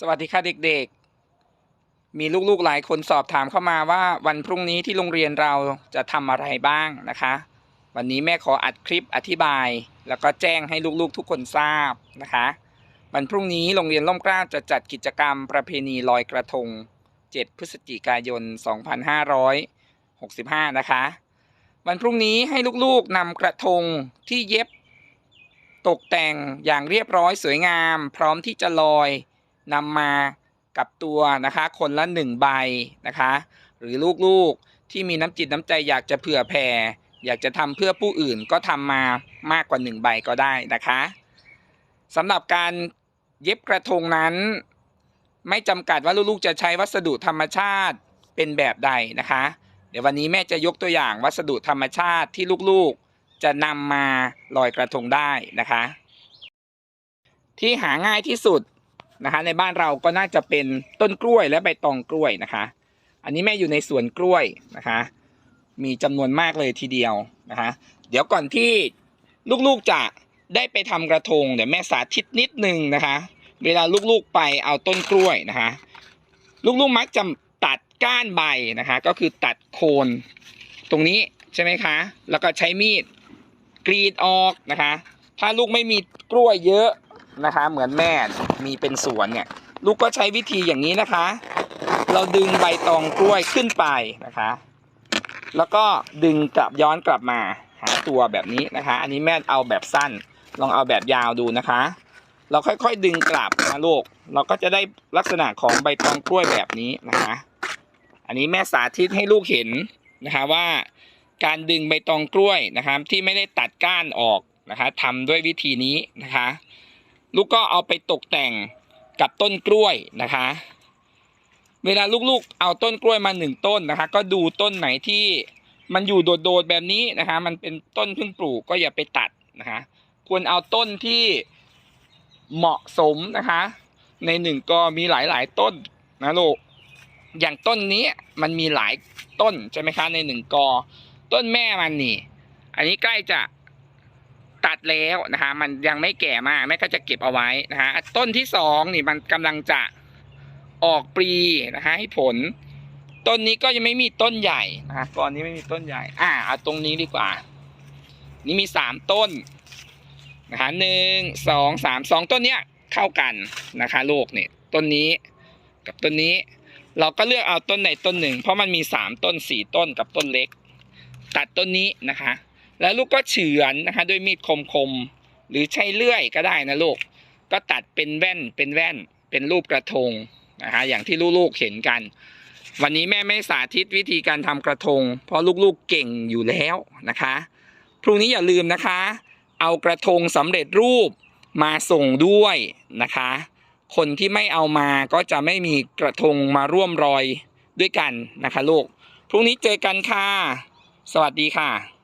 สวัสดีค่ะเด็กๆ มีลูกๆหลายคนสอบถามเข้ามาว่าวันพรุ่งนี้ที่โรงเรียนเราจะทำอะไรบ้างนะคะ วันนี้แม่ขออัดคลิปอธิบาย แล้วก็แจ้งให้ลูกๆทุกคนทราบนะคะ วันพรุ่งนี้โรงเรียนล่มกล้าจะจัดกิจกรรมประเพณีลอยกระทง 7 พฤศจิกายน 2565 นะคะ วันพรุ่งนี้ให้ลูกๆนำกระทงที่เย็บ ตกแต่งอย่างเรียบร้อยสวยงาม พร้อมที่จะลอย นำมากับตัวนะคะ คนละหนึ่งใบนะคะ หรือลูกๆที่มีน้ำจิตน้ำใจอยากจะเผื่อแผ่อยากจะทำเพื่อผู้อื่นก็ทำมามากกว่าหนึ่งใบก็ได้นะคะสำหรับการเย็บกระทงนั้น ไม่จำกัดว่าลูกๆจะใช้วัสดุธรรมชาติเป็นแบบใดนะคะ เดี๋ยววันนี้แม่จะยกตัวอย่างวัสดุธรรมชาติที่ลูกๆจะนำมาลอยกระทงได้นะคะ ที่หาง่ายที่สุด นะคะ ในบ้านเราก็น่าจะเป็นต้นกล้วยและใบตองกล้วยนะคะ อันนี้แม่อยู่ในสวนกล้วยนะคะ มีจำนวนมากเลยทีเดียวนะคะ เดี๋ยวก่อนที่ลูกๆจะได้ไปทำกระทงเดี๋ยวแม่สาธิตนิดนึงนะคะ เวลาลูกๆไปเอาต้นกล้วยนะคะ ลูกๆมักจะตัดก้านใบนะคะ ก็คือตัดโคนตรงนี้ใช่ไหมคะ แล้วก็ใช้มีดกรีดออกนะคะ ถ้าลูกไม่มีกล้วยเยอะ นะคะ เหมือนแม่มีเป็นสวนเนี่ย ลูกก็ใช้วิธีอย่างนี้นะคะ เราดึงใบตองกล้วยขึ้นไปนะคะ แล้วก็ดึงกลับย้อนกลับมาหาตัวแบบนี้นะคะ อันนี้แม่เอาแบบสั้น ลองเอาแบบยาวดูนะคะ เราค่อยๆดึงกลับนะลูก เราก็จะได้ลักษณะของใบตองกล้วยแบบนี้นะคะ อันนี้แม่สาธิตให้ลูกเห็นนะคะว่าการดึงใบตองกล้วยนะครับที่ไม่ได้ตัดก้านออกนะคะทำด้วยวิธีนี้นะคะ ลูกก็เอาไปตกแต่งกับต้นกล้วยนะคะ เวลาลูกๆ เอาต้นกล้วยมาหนึ่งต้นนะคะ ก็ดูต้นไหนที่มันอยู่โดดๆแบบนี้นะคะ มันเป็นต้นเพิ่งปลูกก็อย่าไปตัดนะคะ ควรเอาต้นที่เหมาะสมนะคะ ในหนึ่งก็มีหลายๆต้นนะลูกอย่างต้นนี้มันมีหลายต้นใช่ไหมคะในหนึ่งกอ ต้นแม่มันนี่ อันนี้ใกล้จะ ดแล้วนะคะ มันยังไม่แก่มากแม่ก็จะเก็บเอาไว้นะคะต้นที่สองนี่มันกำลังจะออกปลีนะคะให้ผล ต้นนี้ก็ยังไม่มีต้นใหญ่นะคะก่อนนี้ไม่มีต้นใหญ่ อ่าเอาตรงนี้ดีกว่า นี่มีสามต้นนะคะหนึ่งสองสามสองต้นเนี้ยเข้ากันนะคะลูกเนี่ยต้นนี้กับต้นนี้ เราก็เลือกเอาต้นไหนต้นหนึ่ง เพราะมันมีสามต้นสี่ต้นกับต้นเล็ก ตัดต้นนี้นะคะ แล้วลูกก็เฉือนนะคะด้วยมีดคมๆหรือใช้เลื่อยก็ได้นะลูกก็ตัดเป็นแว่นเป็นแว่นเป็นรูปกระทงนะคะอย่างที่ลูกๆเห็นกัน วันนี้แม่ไม่สาธิตวิธีการทำกระทง เพราะลูกๆเก่งอยู่แล้วนะคะ พรุ่งนี้อย่าลืมนะคะ เอากระทงสำเร็จรูปมาส่งด้วยนะคะ คนที่ไม่เอามาก็จะไม่มีกระทงมาร่วมรอยด้วยกันนะคะลูก พรุ่งนี้เจอกันค่ะ สวัสดีค่ะ